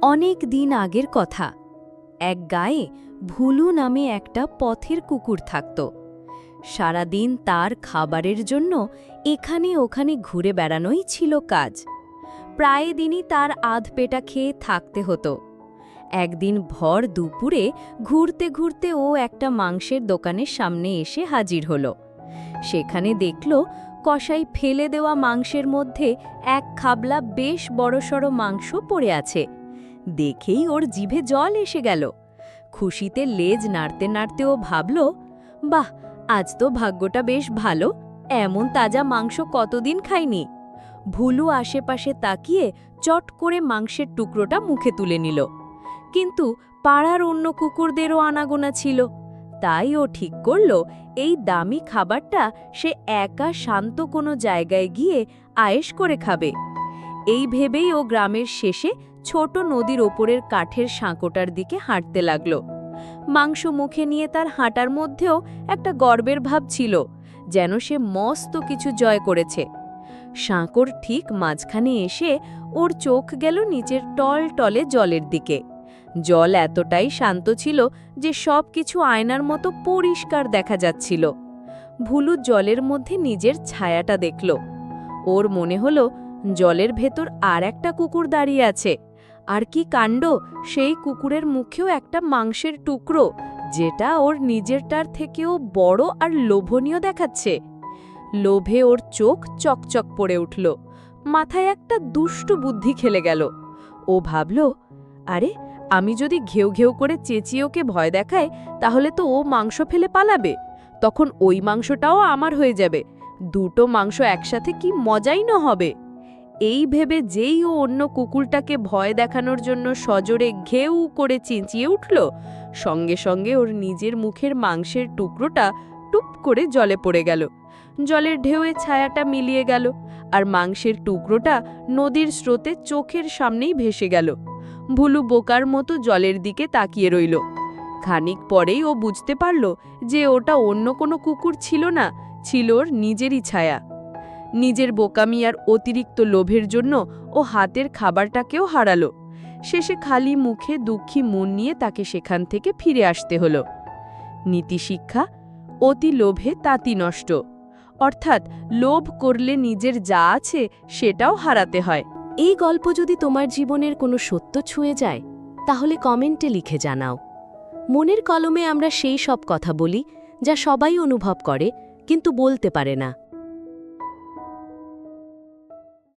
অনেক দিন আগের কথা। এক গায়ে ভুলু নামে একটা পথের কুকুর থাকত। সারাদিন তার খাবারের জন্য এখানে ওখানে ঘুরে বেড়ানোই ছিল কাজ। প্রায় দিনই তার আধ পেটা খেয়ে থাকতে হতো। একদিন ভর দুপুরে ঘুরতে ঘুরতে ও একটা মাংসের দোকানের সামনে এসে হাজির হলো। সেখানে দেখল কষাই ফেলে দেওয়া মাংসের মধ্যে এক খাবলা বেশ বড়সড় মাংস পড়ে আছে। দেখেই ওর জিভে জল এসে গেল। খুশিতে লেজ নাড়তে নাড়তে ও ভাবল, বাহ, আজ তো ভাগ্যটা বেশ ভালো, এমন তাজা মাংস কতদিন খাইনি? ভুলু আশেপাশে তাকিয়ে চট করে মাংসের টুকরোটা মুখে তুলে নিল। কিন্তু পাড়ার অন্য কুকুরদেরও আনাগোনা ছিল। তাই ও ঠিক করল, এই দামি খাবারটা সে একা শান্ত কোনো জায়গায় গিয়ে আয়েশ করে খাবে। এই ভেবেই ও গ্রামের শেষে ছোট নদীর ওপরের কাঠের সাঁকোটার দিকে হাঁটতে লাগল। মাংস মুখে নিয়ে তার হাঁটার মধ্যেও একটা গর্বের ভাব ছিল, যেন সে মস্ত কিছু জয় করেছে। সাঁকোর ঠিক মাঝখানে এসে ওর চোখ গেল নিচের টল টলে জলের দিকে। জল এতটাই শান্ত ছিল যে সব কিছু আয়নার মতো পরিষ্কার দেখা যাচ্ছিল। ভুলু জলের মধ্যে নিজের ছায়াটা দেখল। ওর মনে হলো, জলের ভেতর আর একটা কুকুর দাঁড়িয়ে আছে। আর কি কাণ্ড? সেই কুকুরের মুখেও একটা মাংসের টুকরো, যেটা ওর নিজেরটার থেকেও বড় আর লোভনীয় দেখাচ্ছে। লোভে ওর চোখ চকচক পড়ে উঠল। মাথায় একটা দুষ্টু বুদ্ধি খেলে গেল। ও ভাবল, আরে, আমি যদি ঘেউ ঘেউ করে চেঁচিয়ে ওকে ভয় দেখাই, তাহলে তো ও মাংস ফেলে পালাবে। তখন ওই মাংসটাও আমার হয়ে যাবে। দুটো মাংস একসাথে কি মজাই না হবে? এই ভেবে যেই ও অন্য কুকুরটাকে ভয় দেখানোর জন্য সজোরে ঘেউ করে চেঁচিয়ে উঠল, সঙ্গে সঙ্গে ওর নিজের মুখের মাংসের টুকরোটা টুপ করে জলে পড়ে গেল। জলের ঢেউয়ে ছায়াটা মিলিয়ে গেল আর মাংসের টুকরোটা নদীর স্রোতে চোখের সামনেই ভেসে গেল। ভুলু বোকার মতো জলের দিকে তাকিয়ে রইল। খানিক পরেই ও বুঝতে পারল যে ওটা অন্য কোনো কুকুর ছিল না, ছিল ওর নিজেরই ছায়া। নিজের বোকামি আর অতিরিক্ত লোভের জন্য ও হাতের খাবারটাকেও হারালো। শেষে খালি মুখে দুঃখী মন নিয়ে তাকে সেখান থেকে ফিরে আসতে হলো। নীতিশিক্ষা অতি লোভে তাতি নষ্ট। অর্থাৎ লোভ করলে নিজের যা আছে সেটাও হারাতে হয়। এই গল্প যদি তোমার জীবনের কোনো সত্য ছুঁয়ে যায়, তাহলে কমেন্টে লিখে জানাও। মনের কলমে আমরা সেই সব কথা বলি, যা সবাই অনুভব করে, কিন্তু বলতে পারে না।